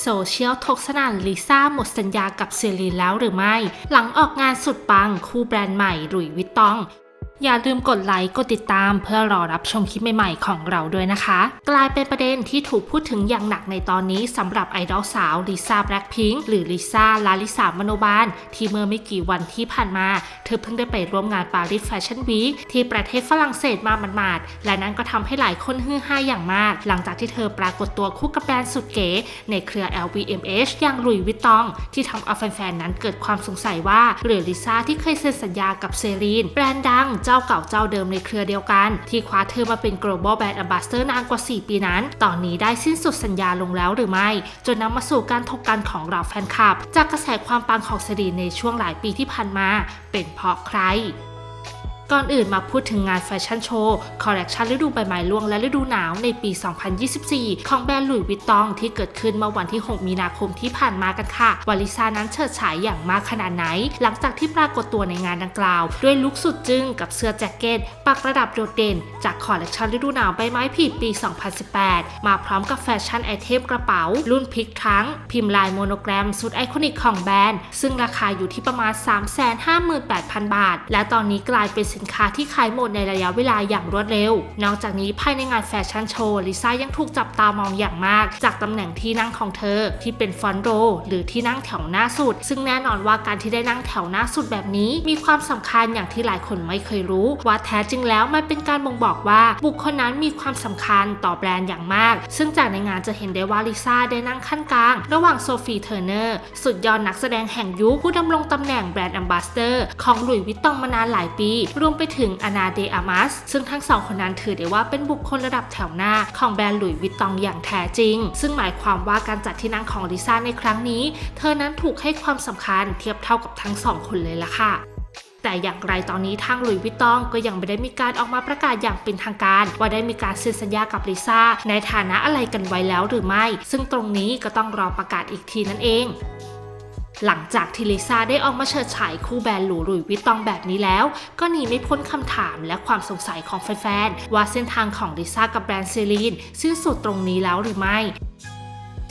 โซเชียลทกสนั่นลิซ่าหมดสัญญากับเซรีนแล้วหรือไม่ หลังออกงานสุดปังคู่แบรนด์ใหม่หลุยวิตตอง อย่าลืมกดไลค์ กดติดตาม เพื่อรอรับชมคลิปใหม่ๆ ของเราด้วยนะคะ กลายเป็นประเด็นที่ถูกพูดถึงอย่างหนักในตอนนี้สำหรับไอดอลสาวลิซ่าแบล็คพิงค์หรือลิซ่าลาลิสามโนบาล ที่เมื่อไม่กี่วันที่ผ่านมา เธอเพิ่งได้ไปร่วมงานปารีสแฟชั่นวีคที่ประเทศฝรั่งเศสมาหมาดๆและนั่นก็ทำให้หลายคนฮือฮาอย่างมาก หลังจากที่เธอปรากฏตัวคู่กับแบรนด์สุดเก๋ในเครือ LVMH อย่างหลุยวิตตอง ที่ทำเอาแฟนๆนั้นเกิดความสงสัยว่าหรือลิซ่าที่เคยเซ็นสัญญากับเซรีนแบรนด์ดังเจ้าเก่าเจ้าเดิมในเครือเดียวกัน ที่คว้าเธอมาเป็น global brand ambassador นานกว่า 4 ปีนั้น ตอนนี้ได้สิ้นสุดสัญญาลงแล้วหรือไม่ จนนำมาสู่การถกกันของเราแฟนคลับ จากกระแสความปังของเซรีในช่วงหลายปีที่ผ่านมา เป็นเพราะใคร ก่อนอื่นมาพูดถึงงานแฟชั่นโชว์คอลเลกชันฤดูใบไม้ร่วงและฤดูหนาวในปี 2024 ของแบรนด์หลุยส์วิตตองที่เกิดขึ้นเมื่อวันที่ 6 มีนาคมที่ผ่านมากันค่ะวาลิซานั้นเฉิดฉายอย่างมากขนาดไหน หลังจากที่ปรากฏตัวในงานดังกล่าว ด้วยลุคสุดจึ้งกับเสื้อแจ็คเก็ตปักระดับโดดเด่น จากคอลเลกชันฤดูหนาวใบไม้ผลิปี 2018 มาพร้อมกับแฟชั่นไอเทมกระเป๋า รุ่นพิกทรังพิมพ์ลายโมโนแกรมสุดไอคอนิกของแบรนด์ซึ่งราคาอยู่ที่ประมาณ 358,000 บาท และตอนนี้กลายเป็นสินนค้าที่ขายหมดในระยะเวลาอย่างรวดเร็ว นอกจากนี้ภายในงานแฟชั่นโชว์ลิซ่ายังถูกจับตามองอย่างมาก จากตำแหน่งที่นั่งของเธอที่เป็นฟอนโรหรือที่นั่งแถวหน้าสุด ซึ่งแน่นอนว่าการที่ได้นั่งแถวหน้าสุดแบบนี้ มีความสำคัญอย่างที่หลายคนไม่เคยรู้ ว่าแท้จริงแล้วมันเป็นการบ่งบอกว่าบุคคลนั้นมีความสำคัญต่อแบรนด์อย่างมาก ซึ่งจากในงานจะเห็นได้ว่าลิซ่าได้นั่งขั้นกลาง ระหว่างโซฟีเทอร์เนอร์สุดยอดนักแสดงแห่งยุคผู้ดำรงตำแหน่งแบรนด์แอมบาสเดอร์ของหลุยส์วิตตองมานานหลายปีรวมไปถึงอานาเดอามัสซึ่งทั้งสองคนนั้นถือได้ว่าเป็นบุคคลระดับแถวหน้าของแบรนด์หลุยส์วิตตองอย่างแท้จริง ซึ่งหมายความว่าการจัดที่นั่งของลิซ่าในครั้งนี้ เธอนั้นถูกให้ความสำคัญเทียบเท่ากับทั้งสองคนเลยล่ะค่ะแต่อย่างไรตอนนี้ทางหลุยส์วิตตองก็ยังไม่ได้มีการออกมาประกาศอย่างเป็นทางการ ว่าได้มีการเซ็นสัญญากับลิซ่าในฐานะอะไรกันไว้แล้วหรือไม่ ซึ่งตรงนี้ก็ต้องรอประกาศอีกทีนั่นเอง หลังจากที่ลิซ่าได้ออกมาเฉิดฉายคู่แบรนด์หรูหลุยวิตตองแบบนี้แล้ว ก็หนีไม่พ้นคำถามและความสงสัยของแฟนๆ ว่าเส้นทางของลิซ่ากับแบรนด์เซรีนสิ้นสุดตรงนี้แล้วหรือไม่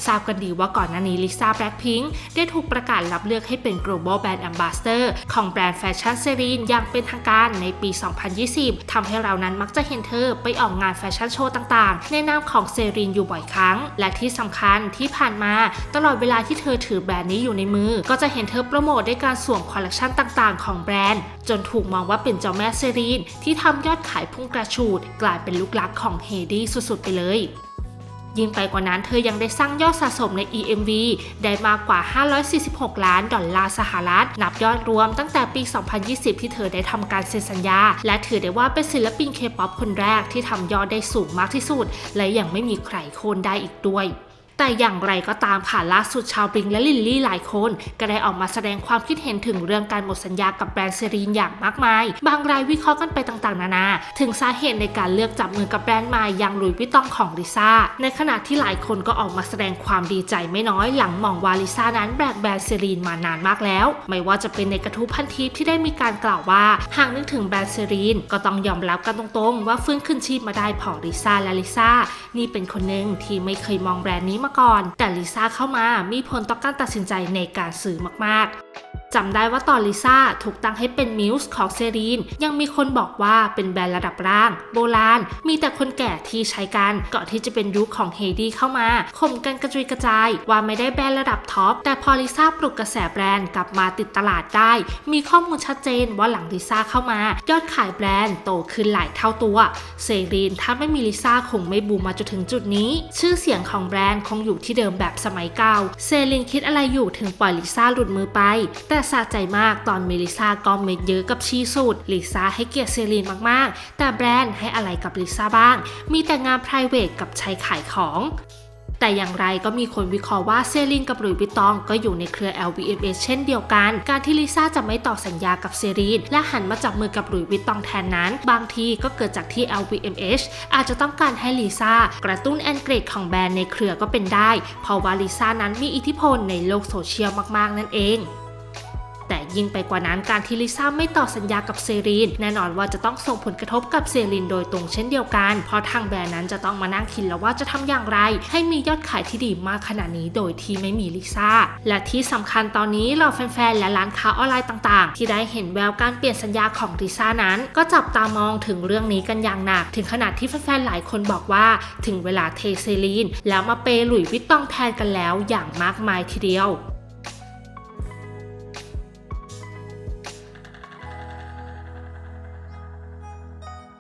ทราบกันดีว่าก่อนหน้านี้ลิซ่าแบล็คพิงค์ได้ถูกประกาศรับเลือกให้เป็น global brand ambassador ของแบรนด์แฟชั่นเซรีนอย่างเป็นทางการในปี 2020ทำให้เรานั้นมักจะเห็นเธอไปออกงานแฟชั่นโชว์ต่างๆ ในนามของเซรีนอยู่บ่อยครั้ง และที่สำคัญที่ผ่านมาตลอดเวลาที่เธอถือแบรนด์นี้อยู่ในมือ ก็จะเห็นเธอโปรโมทด้วยการสวมคอลเลคชันต่างๆ ของแบรนด์ จนถูกมองว่าเป็นเจ้าแม่เซรีนที่ทำยอดขายพุ่งกระฉูด กลายเป็นลูกหลักของเฮดี้สุดๆไปเลย ยิ่งไปกว่านั้นเธอยังได้สร้างยอดสะสมใน EMV ได้มากกว่า 546 ล้านดอลลาร์สหรัฐ นับยอดรวมตั้งแต่ปี 2020 ที่เธอได้ทำการเซ็นสัญญา และถือได้ว่าเป็นศิลปินเคป๊อปคนแรกที่ทำยอดได้สูงมากที่สุด และยังไม่มีใครโค่นได้อีกด้วย แต่อย่างไรก็ตามค่ะล่าสุดชาวบริงและลิลลี่หลายคนก็ได้ออกมาแสดงความคิดเห็นถึงเรื่องการหมดสัญญากับแบรนด์เซรีนอย่างมากมาย บางรายวิเคราะห์กันไปต่างๆ นานา ถึงสาเหตุในการเลือกจับมือกับแบรนด์ใหม่อย่างหลุยส์วิตตองของลิซ่า ในขณะที่หลายคนก็ออกมาแสดงความดีใจไม่น้อยหลังมองว่าลิซ่านั้นแบกแบรนด์เซรีนมานานมากแล้ว ไม่ว่าจะเป็นในกระทู้พันทิปที่ได้มีการกล่าวว่าหากนึกถึงแบรนด์เซรีนก็ต้องยอมรับกันตรงๆ ว่าฟื้นขึ้นชีพมาได้พอลิซ่าและลิซ่านี่เป็นคนหนึ่งที่ไม่เคยมองแบรนด์นี้มาก่อน แต่ลิซ่าเข้ามามีผลต่อการตัดสินใจในการซื้อมากๆ จำได้ว่าตอนลิซ่าถูกตั้งให้เป็นมิวส์ของเซรีน ยังมีคนบอกว่าเป็นแบรนด์ระดับล่าง โบราณ มีแต่คนแก่ที่ใช้กันก่อนที่จะเป็นยุคของเฮดี้เข้ามาข่มกันกระจุยกระจาย ว่าไม่ได้แบรนด์ระดับท็อป แต่พอลิซ่าปลุกกระแสแบรนด์กลับมาติดตลาดได้ มีข้อมูลชัดเจนว่าหลังลิซ่าเข้ามา ยอดขายแบรนด์โตขึ้นหลายเท่าตัว เซรีนถ้าไม่มีลิซ่าคงไม่บูมมาจนถึงจุดนี้ ชื่อเสียงของแบรนด์คงอยู่ที่เดิมแบบสมัยเก่า เซรีนคิดอะไรอยู่ถึงปล่อยลิซ่าหลุดมือไป แต่สะใจมากตอนมีลิซ่าก็เม็ดเยอะกับชีสุดลิซ่าให้เกียรติเซรีนมากๆ แต่แบรนด์ให้อะไรกับลิซ่าบ้าง มีแต่งาน p r i v a t กับใช้ขายของแต่อย่างไรก็มีคนวิเคราะห์ว่าเซรินกับหลุยส์วิตตองก็อยู่ในเครือ LVMH เช่นเดียวกัน การที่ลิซ่าจะไม่ต่อสัญญากับเซรีนและหันมาจับมือกับหลุยส์วิตตองแทนนั้น บางทีก็เกิดจากที่ LVMH อาจจะต้องการให้ลิซ่ากระตุ้นแอนเกรดของแบรนด์ในเครือก็เป็นได้ เพราะว่าลิซ่านั้นมีอิทธิพลในโลกโซเชียลมากๆนั่นเอง แต่ยิ่งไปกว่านั้นการที่ลิซ่าไม่ต่อสัญญากับเซรีน แน่นอนว่าจะต้องส่งผลกระทบกับเซรีนโดยตรงเช่นเดียวกัน เพราะทางแบรนด์นั้นจะต้องมานั่งคิดแล้วว่าจะทำอย่างไร ให้มียอดขายที่ดีมากขนาดนี้โดยที่ไม่มีลิซ่า และที่สำคัญตอนนี้เราแฟนๆและร้านค้าออนไลน์ต่างๆ ที่ได้เห็นแววการเปลี่ยนสัญญาของลิซ่านั้น ก็จับตามองถึงเรื่องนี้กันอย่างหนัก ถึงขนาดที่แฟนๆหลายคนบอกว่า ถึงเวลาเทเซรีนแล้วมาเปย์หลุยวิตตองแทนกันแล้วอย่างมากมายทีเดียว